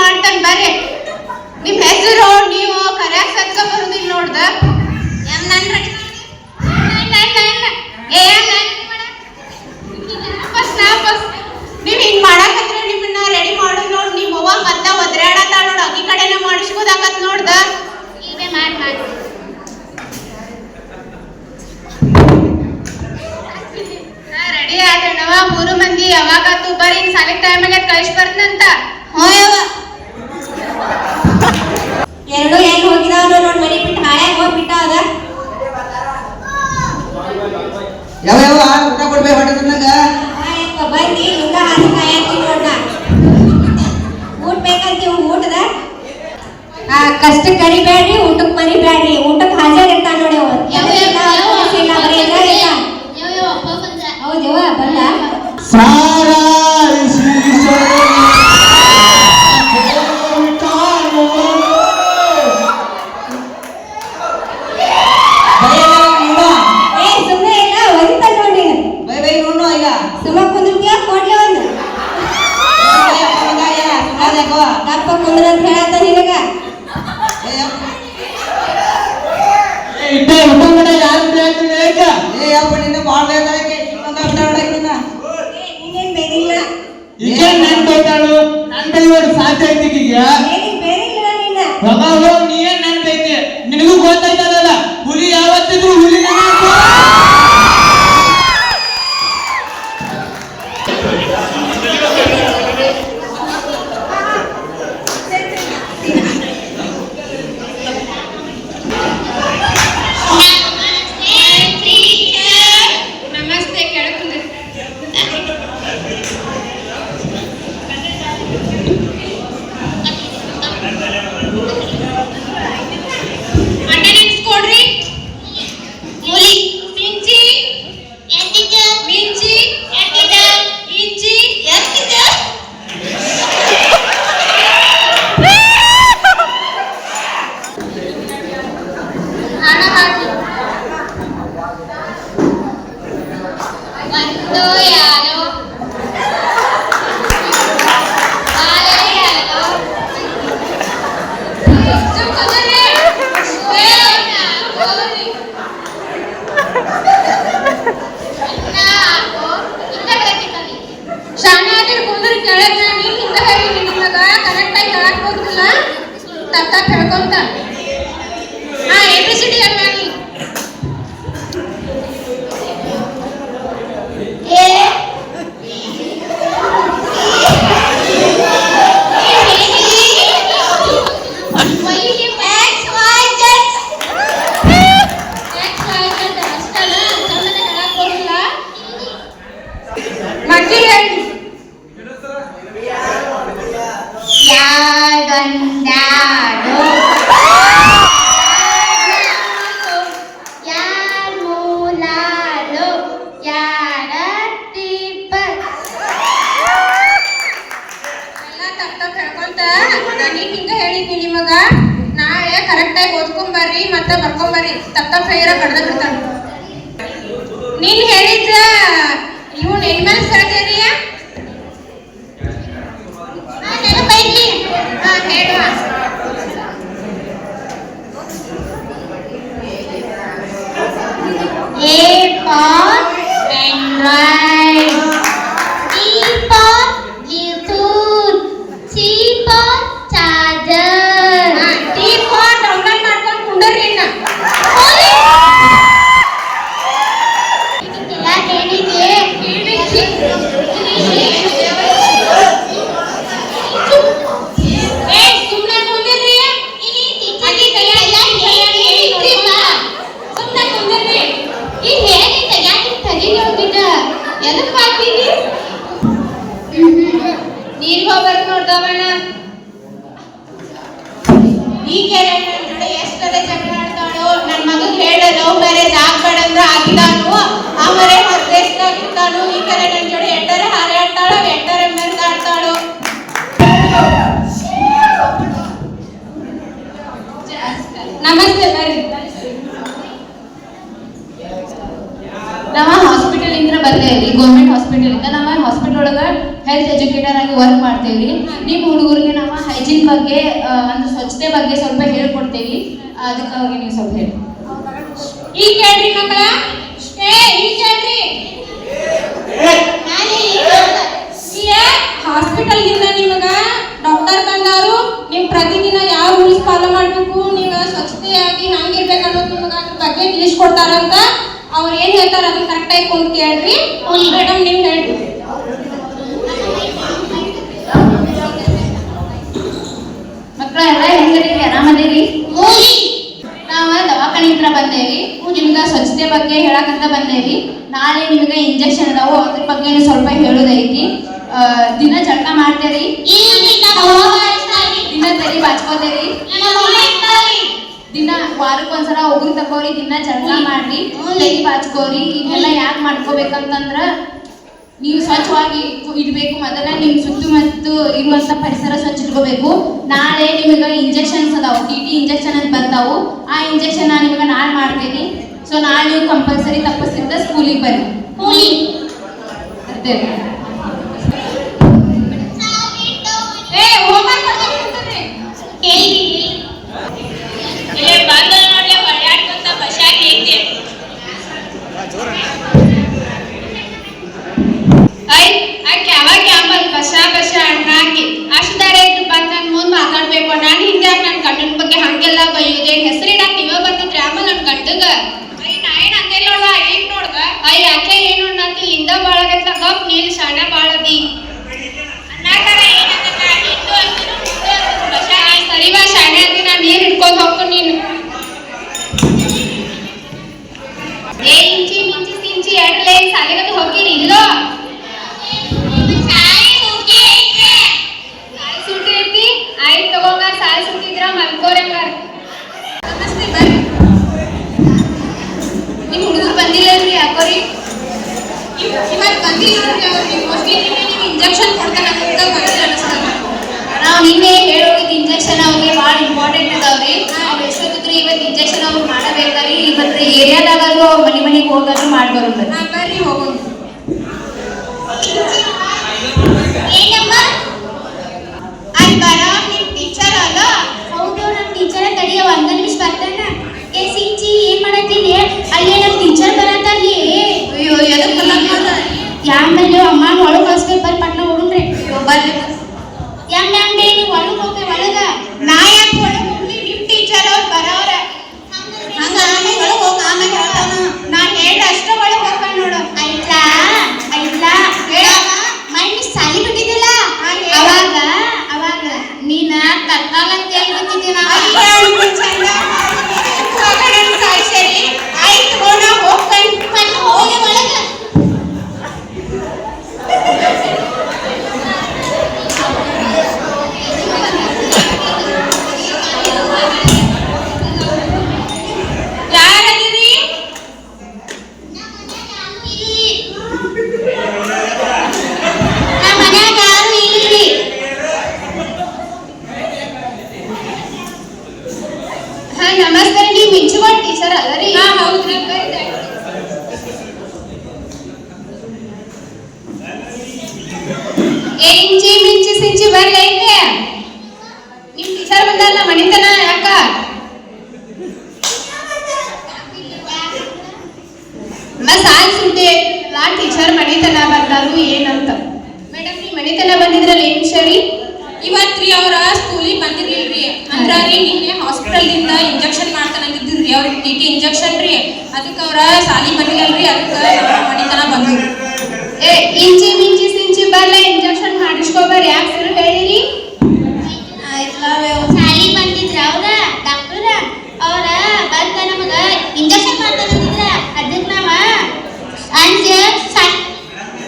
ಮಾಡ್ತಾನೆ ಬರ್ರಿ. ನಿಮ್ ಹೆಸರು ನೀವು ಕರ್ಯಾಕ್ ಸತ್ಕ ಬರುದಿಲ್ಲ ನೋಡ್ದ. ನೀವ್ ಹಿಂಗ್ ಮಾಡಾಕತ್ರ ನಿಮ್ಮನ್ನ ರೆಡಿ ಮಾಡು ನೋಡ್. ನಿಮ್ ಅವ್ವ ಮತ್ತ ಒದ್ರಾಡತ ನೋಡ್. ಅಗಿ ಕಡೆನ ಮಾಡಿಸ್ಬೋದಾಗತ್ ನೋಡ್ದ. ಇವೇ ಮಾಡಿ ಮಾಡಿ. ರೆಡಿ ಆದ್ರಣವ ಮೂರು ಮಂದಿ ಯಾವಾಗಾತು ಬರೀ ಇನ್ ಟೈಮ್ ಕಳ್ಸಿ ಬರ್ತಂತ ಹ್ಞೂ ಯವ್ವ ಎರಡು ಹೆಂಗ್ ಹೋಗಿದಾವ ನೋಡ್ ಮನಿ ಬಿಟ್ಟು ಹಾಳ್ಯಾಗ ಹೋಗ್ಬಿಟ್ಟ ಅದ. ಯಾವ ಯಾವ ಊಟ ಕೊಡ್ಬೇಕು ಹೊಟ್ಟೆ ತಿನ್ನಂಗ ಆಯಪ್ಪ ಬಂದಿ ಹಿಂಗ ಹಾಲು ಕಾಯಕ್ಕೆ ನೋಡ್ನ. ಊಟ ಬೇಕಂತೀವಿ ಊಟದ? ಆ ಕಷ್ಟಕ್ಕೆ ಕರಿಬೇಡ್ರಿ ಊಟಕ್ಕೆ ಮರಿಬೇಡ್ರಿ ಊಟಕ್ಕೆ ಹಾಜರ್ ಇರ್ತಾನ ನೋಡಿ ಅವ ಯಾವ ಬಂದ. ಸಾರಾ ದಪ್ಪ ಕುಂದ್ರ ಅಂತ ಹೇಳತ್ತ ನಿನಗ. ಇಟ್ಟೆ ಯಾರು ಹೇಳ್ತೀನಿ ಏ ಅಪ್ಪ ನಿನ್ನ ಭಾಳ ಬೇಕಾಗೈತಿ ಇನ್ನೊಂದು ಊಟ ಮಾಡಕ್ಕಿನ್ನ ಏ, ನೀನೇನ್ ಬೇರಿಲ್ಲ ಈಗ ನನ್ ಬೈತಾಳು ನನ್ ಬೈಯೋದು ಸಾಧ್ಯ ಐತಿ ಈಗ ಏನಿನ್ ಬೇರಿಲ್ಲ ನಿನ್ನ. ನೀ ಏನ್ ನನ್ ಬೈತಿ ನಿನಗೂ ಗೊತ್ತಾಯ್ತಲ್ಲ ನೀನ್ ನೀನ್ ಹೋಗ್ಬೇಕು ನೋಡ್ದವಣ ಈ ಕೆರೆ ನೋಡಿ ಎಷ್ಟರ ಜಗಳ ಆಡ್ತಾಳು? ನನ್ ಮಗಗ್ ಹೇಳ ಲವ್ ಮ್ಯಾರೇಜ್ ಆಗ್ಬೇಡ ಅಂದ್ರ ಆಗಿದಾನು ಆಮೇಲೆ ಹೊರದೇಶದಾಗಿರ್ತಾನು ಈ ಕಡೆ ನನ್ ಜೋಡಿ ಎಂಟರೆ ಹಾರಾಡ್ತಾಳು ಎಂಟರೆ ಮೆರ್ದಾಡ್ತಾಳು ನಮಸ್ತೆ ಬರೀ ರೀ ಗೌರ್ಮೆಂಟ್ ಹಾಸ್ಪಿಟಲ್ ಇಂದ ನಮ್ಮ ಹಾಸ್ಪಿಟಲ್ ಒಳಗ ಹೆಲ್ತ್ ಎಜುಕೇಟರ್ ಆಗಿ ವರ್ಕ್ ಮಾಡ್ತೇವ್ರಿ ನಿಮ್ಮ ಹುಡುಗರಿಗೆ ನಾವು ಹೈಜೀನ್ ಬಗ್ಗೆ ಅಂದ್ರೆ ಒಂದು ಸ್ವಚ್ಛತೆ ಬಗ್ಗೆ ಸ್ವಲ್ಪ ಹೇಳ್ಕೊಡ್ತೇವಿ. ಅದಕ್ಕಾಗಿ ನೀವು ಸ್ವಲ್ಪ ಹೇಳಿ ಈಗ ಕೇಳ್ರಿ ಮಕ್ಕಳ. ಏ ಈಗ ಕೇಳ್ರಿ. ಹಾಸ್ಪಿಟಲ್ ಇಂದ ನಿಮಗ ಡಾಕ್ಟರ್ ಬಂದಾರು ನೀವು ಪ್ರತಿದಿನ ಯಾವ ರೂಲ್ಸ್ ಫಾಲೋ ಮಾಡ್ಬೇಕು ನೀವು ಸ್ವಚ್ಛತೆಯಾಗಿ ಹಂಗಿರ್ಬೇಕು ಅನ್ನೋದು ನಿಮಗ ಅದ್ರ ಬಗ್ಗೆ ತಿಳಿಸ್ಕೊಡ್ತಾರಂತ ಅವ್ರು ಏನ್ ಹೇಳ್ತಾರ ಅದನ್ನ ಕರೆಕ್ಟ್ ಆಗಿ ಕುಂತ್ ಕೇಳ್ರಿ. ಮೇಡಮ್ ನೀವು ಹೇಳ್ರಿ. ಮಕ್ಕಳ ಎಲ್ಲ ಹೆಂಗರಿ ಆರಾಮದಿರಿ? ನಾವ ದವಾಖಾನೆ ಹತ್ರ ಬಂದೇವಿ. ನಿಮ್ಗ ಸ್ವಚ್ಛತೆ ಬಗ್ಗೆ ಹೇಳಕಂತ ಬಂದೇವಿ. ನಾಳೆ ನಿಮ್ಗೆ ಇಂಜೆಕ್ಷನ್ ಅದಾವು ಅದ್ರ ಬಗ್ಗೆ ಸ್ವಲ್ಪ ಹೇಳೋದೈತಿ ದಿನ ಜಳಕ ಮಾಡ್ತೇರಿ. ದಿನ ತಲೆ ಬಾಚ್ಕೋತೇರಿ. ದಿನ ವಾರಕ್ಕೊಂದ್ಸಲ ಒಗ್ರು ತಗೋರಿ ದಿನ ಜಗಳ ಮಾಡ್ರಿ ತಲೆ ಬಾಚ್ಕೋರಿ ಇದೆಲ್ಲ ಯಾಕೆ ಮಾಡ್ಕೋಬೇಕಂತಂದ್ರ ನೀವು ಸ್ವಚ್ಛವಾಗಿ ಇಡಬೇಕು ಮೊದಲ ನಿಮ್ ಸುತ್ತಮುತ್ತ ಇರುವಂತ ಪರಿಸರ ಸ್ವಚ್ಛ ಇಟ್ಕೋಬೇಕು. ನಾಳೆ ನಿಮಗೆ ಇಂಜೆಕ್ಷನ್ಸ್ ಅದಾವು ಟಿ ಟಿ ಇಂಜೆಕ್ಷನ್ ಅಂತ ಬರ್ತಾವು ಆ ಇಂಜೆಕ್ಷನ್ ನಾನು ನಿಮಗೆ ನಾಳೆ ಮಾಡ್ತೇನೆ. ಸೊ ನಾಳೆ ನೀವು ಕಂಪಲ್ಸರಿ ತಪ್ಪಿಸಿದ್ದ ಸ್ಕೂಲಿಗೆ ಬನ್ನಿ. ಬರ್ತೇವೆ ಏ ಸುದ್ದಿ ಟೀಚರ್ ಮನೆತನ ಬಂದಾರು ಏನಂತ? ಮೇಡಮ್ ನೀ ಮನೆತನ ಬಂದಿದ್ರಲ್ಲ ಏನ್ ವಿಷಯ ರೀ ಅವ್ರ ಸ್ಕೂಲಿಗೆ ಬಂದಿರ್ಲಿಲ್ರಿ. ಅಂದ್ರ ರೀ ನಿನ್ನೆ ಹಾಸ್ಪಿಟಲ್ ದಿಂದ ಇಂಜೆಕ್ಷನ್ ಮಾಡ್ತಾನಂದಿದ್ರಿ ಅವ್ರಿಗೆ ಟಿ ಟಿ ಇಂಜೆಕ್ಷನ್ ರೀ. ಅದಕ್ಕೆ ಅವ್ರ ಸಾಲಿ ಬಂದಿಲ್ಲಲ್ರಿ. ಅದಕ್ಕೆ ಮನೆತನ ಬಂದ್ರು ಏ ಇಂಚಿ ಮಿಂಚಿ ಸಿಂಚಿ ಬರ್ಲ ಇಂಜೆಕ್ಷನ್ ಮಾಡಿಸ್ಕೊಬಾರ ಯಾಕೆ ಹೇಳಿರಿ ಸಾಲಿ ಬಂದಿದ್ರ ಅವ್ರ ಡಾಕ್ಟರ್ ಅವ್ರ ಬಂದ ನಮಗ ಇಂಜೆಕ್ಷನ್ ಮಾಡ್ತಾನಂದಿದ್ರ ಅದಕ್ಕೆ ನಾವ ಅಂಜ ಸಣ್ಣ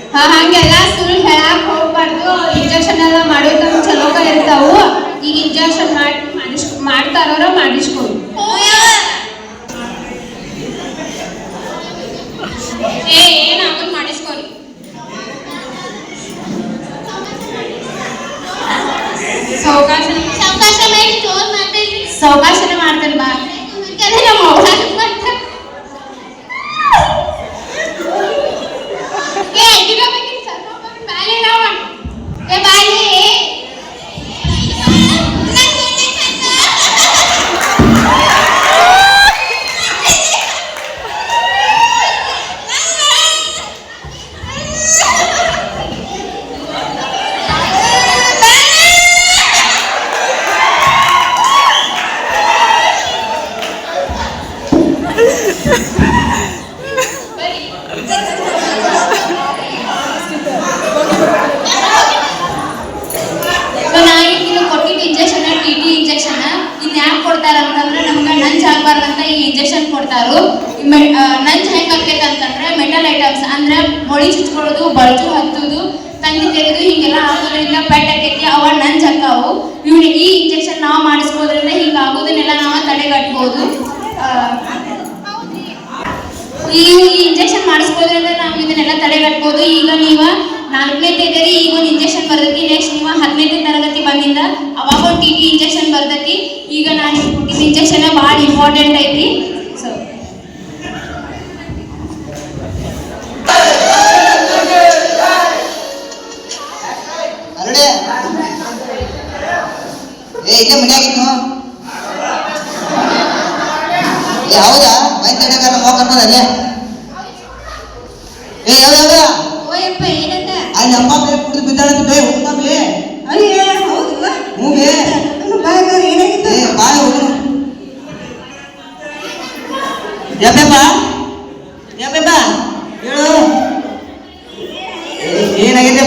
ಹಾ ಹಂಗೆಲ್ಲ ಸುಳ್ಳು ಹೇಳಕ್ ಹೋಗ್ಬಾರ್ದು. ಇಂಜೆಕ್ಷನ್ ಎಲ್ಲ ಮಾಡೋದು ಚಲೋಕ ಇರ್ತಾವು ಈಗ ಇಂಜೆಕ್ಷನ್ ಮಾಡಿ ಮಾಡಿಸ್ ಮಾಡ್ತಾರ ಮಾಡಿಸ್ಕೊಡು ಏ ಏನ್ ಆಗಲ್ ಮಾಡಿಸ್ಕೊರಿ ಸಾವಕಾಶ ಸಾವಕಾಶ ಮಾಡಿ ಜೋರ್ ಮಾತಾಡ್ರಿ ಸಾವಕಾಶನೇ ಮಾಡ್ತೇನೆ ಬಾ. ನಮ್ಮ ಇಂಪಾರ್ಟೆಂಟ್ ಐತಿ ಸೊ ಏ ಇಲ್ಲೇ ಮನ್ಯಾಗಿತ್ತು ಹೌದಾ? ಬಂದ್ ಹಿಡಕಾರ ಹೋಗ್ಬರ್ತಾರ ಅಲ್ಲೇ. ಏ ಓಯ್ ಓಯಪ್ಪ ಏನಂತ ಅಲ್ಲಿ ಅಮ್ಮ ಬೇ ಕುಡಿದು ಬಿದ್ದಾಳಂತ ಅಯ್ಯ ಹ್ಞೂ ಬೇ ಬಾಯ್ ಏನಾಗಿತ್ತು? ಏ ಎಬ್ಬೆಬ್ಬ ಬಾ ಹೇಳು. ಏನಾಗಿದೆ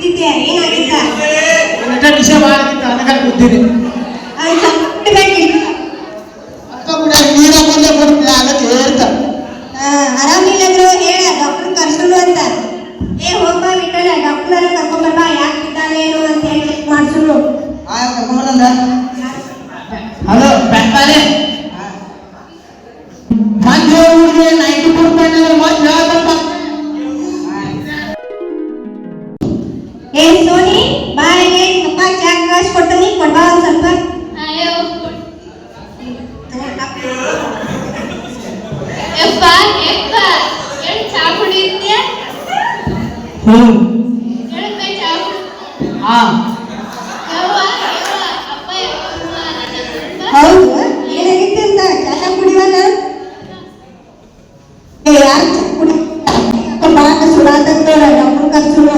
ನಿಂಗೆ ಏನಾಗಿತ್ತ ಏನಾಗಿತ್ತ ವಿಷಯ ಮಾಡಿತ್ತ ನನಗೆ ಬುದ್ಧಿದೆ हूं ఆ ಹೌದು ಏನಾಗಿತ್ತು ಅಂತ ಚಹ ಕುಡಿಯೋಣ ಯಾರು ಕುಡಿ ಬಾಕ ಸುರಾತಂತೋರ ನಮ್ಮ ಕರ್ಸುರು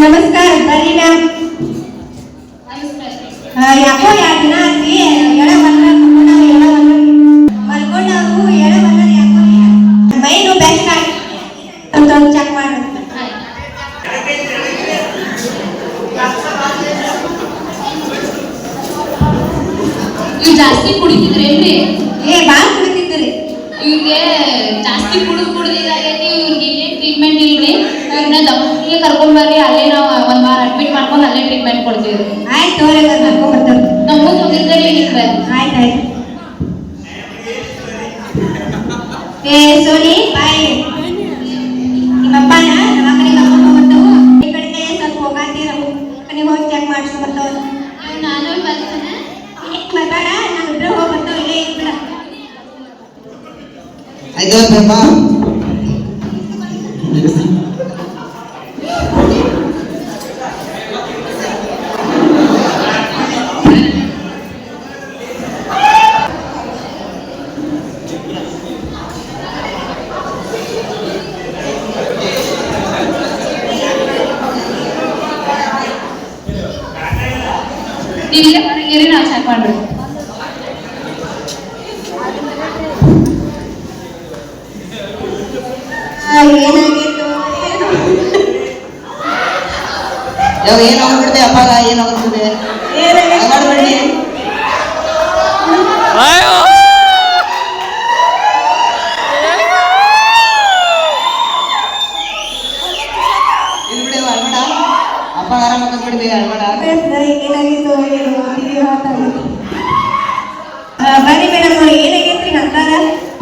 नमस्कार बरीना या को याद ना I got my mom. ಮಾಡ್ಬೇ ಮೇಡಮ್ ಏನಾಗೈತ್ರಿ ಹಂಗಾರ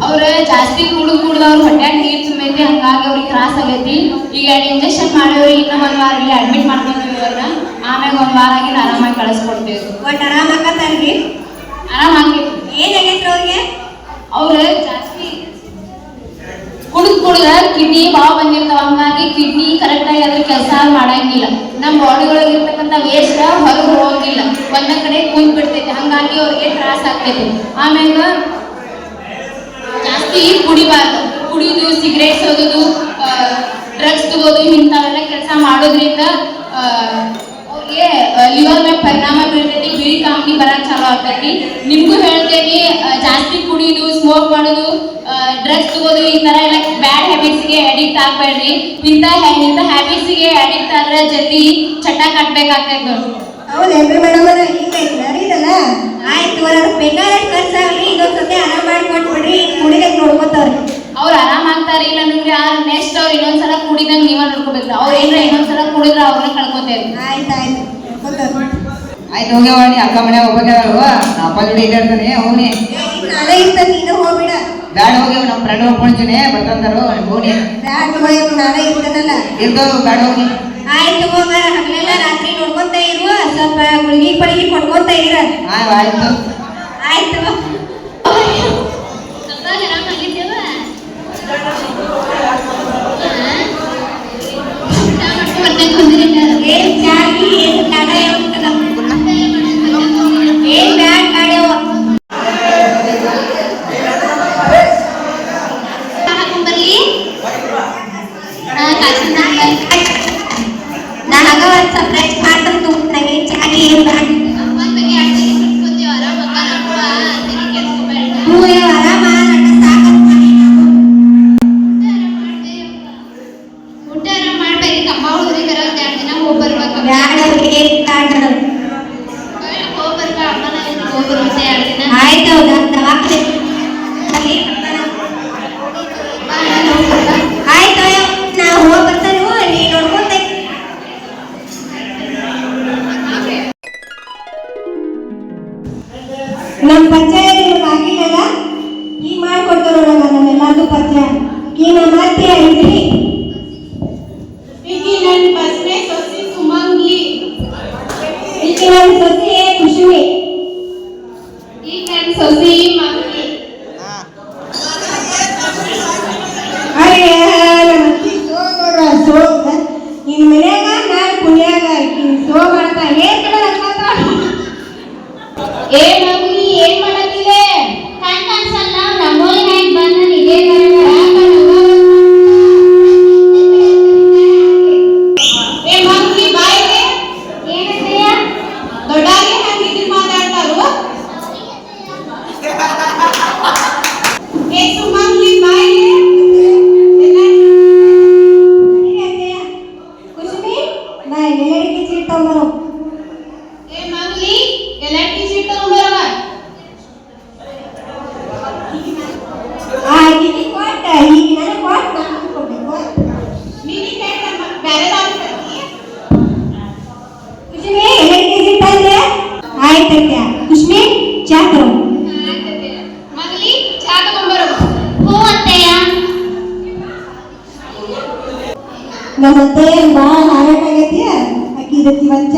ಅವ್ರ ಜಾಸ್ತಿ ಕುಡಿದು ಕುಡಿದು ಅವ್ರ ಹೊಟ್ಯಾಗ ನೀರು ತುಂಬೈತಿ ಹಂಗಾಗಿ ಅವ್ರಿಗೆ ತ್ರಾಸ ಆಗೈತಿ. ಈಗ ಇಂಜೆಕ್ಷನ್ ಮಾಡಿವ್ರಿ ಇನ್ನ ಒಂದ್ ವಾರ ಇಲ್ಲಿ ಅಡ್ಮಿಟ್ ಮಾಡ್ಕೊಂತೀವಿ ಅವ್ರನ್ನ ಆಮ್ಯಾಗ ಒಂದ್ ವಾರ ಆಗಿ ಆರಾಮಾಗಿ ಕಳಿಸ್ಕೊಡ್ತೀವಿ. ಒಟ್ಟು ಆರಾಮ ಆಗತ್ತ ಅವ್ರಿಗೆ ಆರಾಮ ಆಗೈತಿ ಏನಾಗೈತಿ ಅವ್ರಿಗೆ? ಅವ್ರು ಜಾಸ್ತಿ ಕುಡಿದ್ ಕಿಡ್ನಿ ಬಾವ್ ಬಂದಿರ್ತಾವ. ಹಂಗಾಗಿ ಕಿಡ್ನಿ ಕರೆಕ್ಟ್ ಆಗಿ ಅದ್ರ ಕೆಲಸ ಮಾಡಂಗಿಲ್ಲ. ನಮ್ಮ ಬಾಡಿ ಒಳಗೆ ಇರ್ತಕ್ಕಂಥ ವೇಸ್ಟ್ ಹೊರಗೆ ಹೋಗಿಲ್ಲ ಒಂದ ಕಡೆ ಕುಂದ್ ಬಿಡ್ತೈತಿ. ಹಂಗಾಗಿ ಅವ್ರಿಗೆ ತ್ರಾಸ ಆಗ್ತೈತಿ. ಆಮ್ಯಾಗ ಜಾಸ್ತಿ ಕುಡಿಬಾರ್ದು. ಕುಡಿಯೋದು ಸಿಗರೇಟ್ ಸೇದೋದು ಡ್ರಗ್ಸ್ ತಗೋದು ಇಂಥವೆಲ್ಲ ಕೆಲಸ ಮಾಡೋದ್ರಿಂದ ಅವ್ರಿಗೆ ಲಿವರ್ ಮೇಲೆ ಪರಿಣಾಮ ಬೀರ್ತೈತಿ ಬಿಳಿ ಕಾಮಣಿ ಬರಕ್ ಚಾಲು ಆಗ್ತೈತಿ. ನಿಮ್ಗೂ ಹೇಳ್ತೇನೆ ಜಾಸ್ತಿ ಕುಡಿಯೋದು ಸ್ಮೋಕ್ ಮಾಡೋದು ಡ್ರಗ್ಸ್ ತಗೋದು, ಈ ತರ ಎಲ್ಲ ಬ್ಯಾಡ್ ಹ್ಯಾಬಿಟ್ಸ್ಗೆ ಅಡಿಕ್ಟ್ ಆಗ್ಬೇಡ್ರಿ. ಇಂಥ ಇಂಥ ಹ್ಯಾಬಿಟ್ಸ್ಗೆ ಅಡಿಕ್ಟ್ ಆದ್ರೆ ಜಲ್ದಿ ಚಟ ಕಟ್ಬೇಕಾಗ್ತೈತೆ. ನೋಡ್ರಿ ಹೌದೇನ್ರಿ ಮೇಡಮ್ ಹಿಂಗೈತಿ ಅರಿದಲ್ಲ ಆಯ್ತು ಅವ್ರ ಬೇಕಾದಷ್ಟು ಖರ್ಚಾಗ್ಲಿ ಇನ್ನೊಂದ್ಸತಿ ಸತಿ ಆರಾಮ್ ಮಾಡಿ ಕೊಟ್ಬಿಡ್ರಿ ಕುಡಿದಕ್ ನೋಡ್ಕೊತಾವ್ರಿ. ಅವ್ರು ಆರಾಮಾಗ್ತಾರೆ ಆಗ್ತಾರ ಇಲ್ಲ ಅಂದ್ರೆ ನೆಕ್ಸ್ಟ್ ಅವ್ರು ಇನ್ನೊಂದ್ಸಲ ಕುಡಿದಂಗ್ ನೀವ ನೋಡ್ಕೋಬೇಕು. ಅವ್ರ ಏನ್ರ ಇನ್ನೊಂದ್ಸಲ ಕುಡಿದ್ರ ಅವ್ರನ್ನ ಕಳ್ಕೊತೇವೆ ಆಯ್ತು ಆಯ್ತು. ಆಯ್ತು ಹೋಗ್ಯಾವಾಣಿ ಅಕ್ಕ ಮನೆ ಹೋಗ್ಬೇಕಾಗಲ್ವ ಅಪ್ಪ ಜೋಡಿ ಇದ್ದಾಡ್ತಾನೆ ಹೋಗ್ನಿ ನಾಳೆ ಇರ್ತ ನೀನು ಹೋಗ್ಬಿಡ. ಬ್ಯಾಡ ಹೋಗ್ಯಾವ ನಮ್ಮ ಫ್ರೆಂಡ್ ಹೋಗ್ಕೊಂತೀನಿ ಬರ್ತಂದಾರು ಹೋಗಿ ಬ್ಯಾಡ್ ತಗೋ ನಾಳೆ ಇರ್ತದಲ್ಲ ಇರ್ತಾವ ಬ್ಯಾಡ ಹೋಗಿ ಆಯ್ತು ಹೋಗ ಹಗಲೆಲ್ಲ ರಾತ್ರಿ ನೋಡ್ಕೊಂತ ಇರು ಸ್ವಲ್ಪ ಗುಳಿಗೆ ಪಳಿಗೆ ಕೊಡ್ಕೊಂತ ಇರ. ಆಯ್ತು.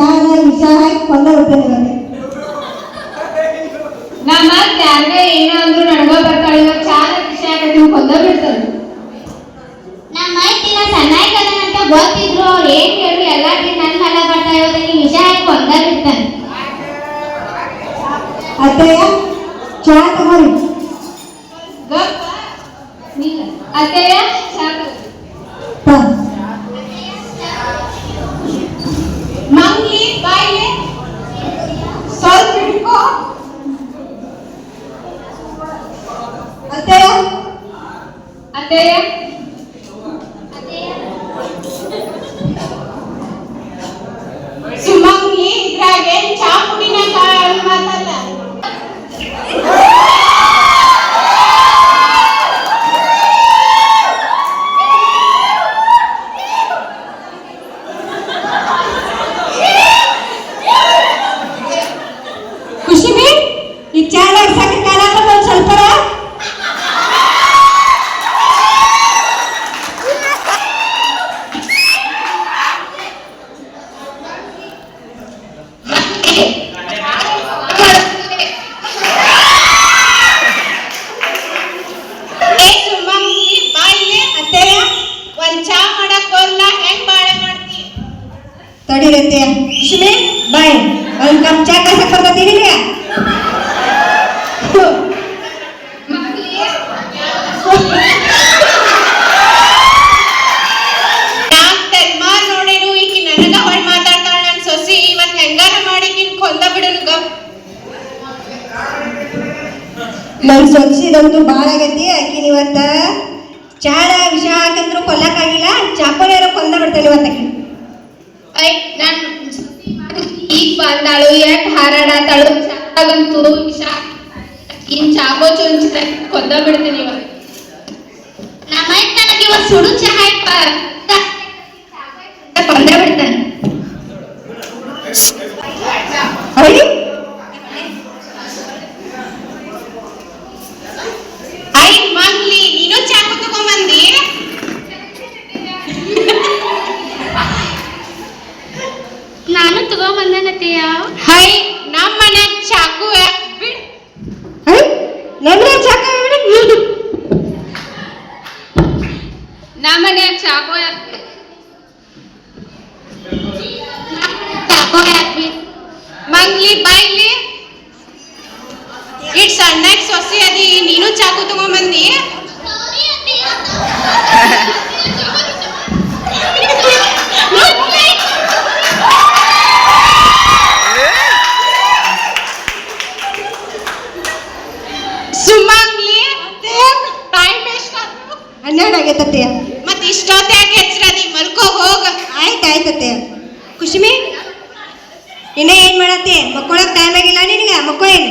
ಚಾನ ವಿಷ ಹಾಕಿ ಕೊಂದ ಇವತ್ತು ನಮ್ಮ ಯಾರೇ ಏನೋ ಅಂದ್ರು ನಡ್ಗೋ ಬರ್ತಾಳೆ ಇವಾಗ ಚಾಲ ವಿಷ ಹಾಕಿ ಕೊಂದ ಬಿಡ್ತಾರೆ ನಮ್ಮ ಅತ್ತಿನ ಸಣ್ಣಾಯ್ಕದನಂತ ಗೊತ್ತಿದ್ರು ಅವ್ರು ಏನ್ ಹೇಳಿ ಎಲ್ಲಾರ್ಗಿ ನನ್ನ ಮಲ ಬರ್ತಾ ಇರೋದಕ್ಕೆ ವಿಷ ಹಾಕಿ ಕೊಂದ ಬಿಡ್ತಾನೆ ಅತ್ತೆಯ ಚಾ ತಗೋರಿ ನೀನ. ಚಾ ತಗೋ. ತಾ. ಮಂಗ್ಲಿ ಬಾಯಿಲೆ ಸ್ವಲ್ಪ ಹಿಡ್ಕೋ ಅತ್ತೆಯ ಅತ್ತೆಯ ಸುಮಂಗ್ಲಿ ಇದ್ರಾಗೆ ಚಾ ಪುಡಿನ ಕಾಳು ಮಾತಲ್ಲ ಖುಷಿಮಿ ಈ ಚಾ ನಡ್ಸಕ್ಕೆ ಕಾಲ ಒಂದು ಸ್ವಲ್ಪ ತಡಿರತ್ತೆ ಕುಸುಮಿ ಬಾಯ್ ಒಂದ್ ಕಪ್ ಚಾ ಕಾಸಕ್ ಬರ್ತೈತಿ ನಿನಗೆ ನಾನ್ ತೆಲ್ಮಾರ್ ನೋಡೇನು ಈಕಿ ನನಗ ಹೊಳ್ ಮಾತಾಡ್ತಾಳ ನನ್ ಸೊಸಿ ಇವತ್ ಹೆಂಗಾರ ಮಾಡಿ ಈಕಿನ್ ಕೊಂದ ಬಿಡುನುಗ ನನ್ ಸೊಸಿದಂತೂ ಬಾಳ ಆಗೈತಿ ಆಕಿನ ಇವತ್ತ ಚಾಳ ವಿಷ ಹಾಕಂದ್ರು ಕೊಲ್ಲಕ್ಕಾಗಿಲ್ಲ ಚಾಕೋನೇರ ಕೊಂದ ಬಿಡ್ತಾನೆ ಇವತ್ತ ಆಕಿ ಐ ನಾನ್ ಈಗ ಬಂದಾಳು ಎಟ್ ಹಾರಾಡತಾಳು? ಚಾಗಂತೂ ವಿಷ ಇನ್ ಚಾಕೋ ಚುಂಚಿತ ಕೊಂದ ಬಿಡ್ತೀನಿ ಇವತ್ತು ನಮ್ಮ ನನಗೆ ಇವತ್ತು ಸುಡು ಚಹಾ ಇಪ್ಪ ಕೊಂದ ಬಿಡ್ತಾನೆ. ತಗೊಂಬಂದನತೆಯ ಹೈ ನಮ್ಮ ಮನ್ಯಾಗ ಚಾಕು ಯಾಕ್ ಬಿಡ್ ಐ ನಮ್ರೆ ಚಾಕ ನಮ್ಮ ಮನ್ಯಾಗ ಚಾಕು ಯಾಕ್ ಬಿಡ್? ಚಾಕು ಯಾಕ್ ಬಿಡ್? ಮಂಗ್ಲಿ ಬೈಲಿ ಇಟ್ ಸಣ್ಣಗ್ ಸೊಸಿ ಅದಿ ನೀನು ಚಾಕು ತಗೊಂಬಂದಿ ಸುಮಂಗ್ಲಿ ಟೈಮ್ ಎಷ್ಟಾಯ್ತು ಹನ್ನೆರಡು ಆಗೈತತ್ತೆ ಮತ್ ಇಷ್ಟೊತ್ತ ಯಾಕೆ ನೀ? ಮಲ್ಕೋ ಹೋಗ. ಆಯ್ತು ಆಯ್ತತ್ತೆ ಕುಸುಮಿ ಇನ್ನೇ ಏನ್ ಮಾಡತ್ತೆ? ಮಕ್ಕೊಳಕ್ ಟೈಮ್ ಆಗಿಲ್ಲ ನಿನಗೆ? ಮಕ್ಕೋ ಏನು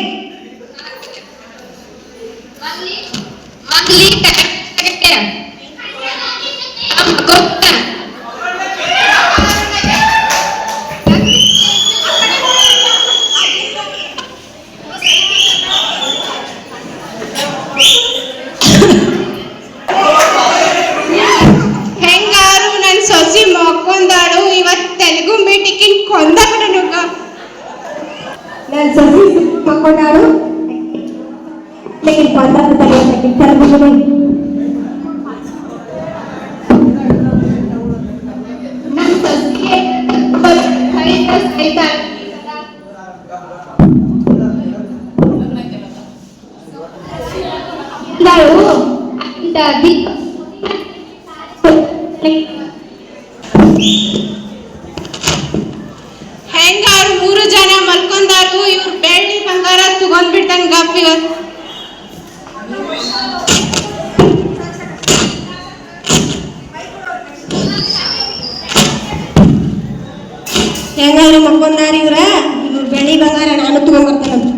ಬಿ ಹೆಂಗಾರು ಮೂರು ಜನ ಮಲ್ಕೊಂಡಾರು ಇವ್ರು ಬೆಳ್ಳಿ ಬಂಗಾರ ತಗೊಂಡ್ಬಿಡ್ತಂಗ ಗಪ್ ಇವತ್ ಹೆಂಗಾರು ಮಲ್ಕೊಂಡಾರ ಇವ್ರ? ಇವ್ರು ಬೆಳಿ ಬಂಗಾರ ನಾನು ತಗೊಂಡ್ಬರ್ತೇನಂತ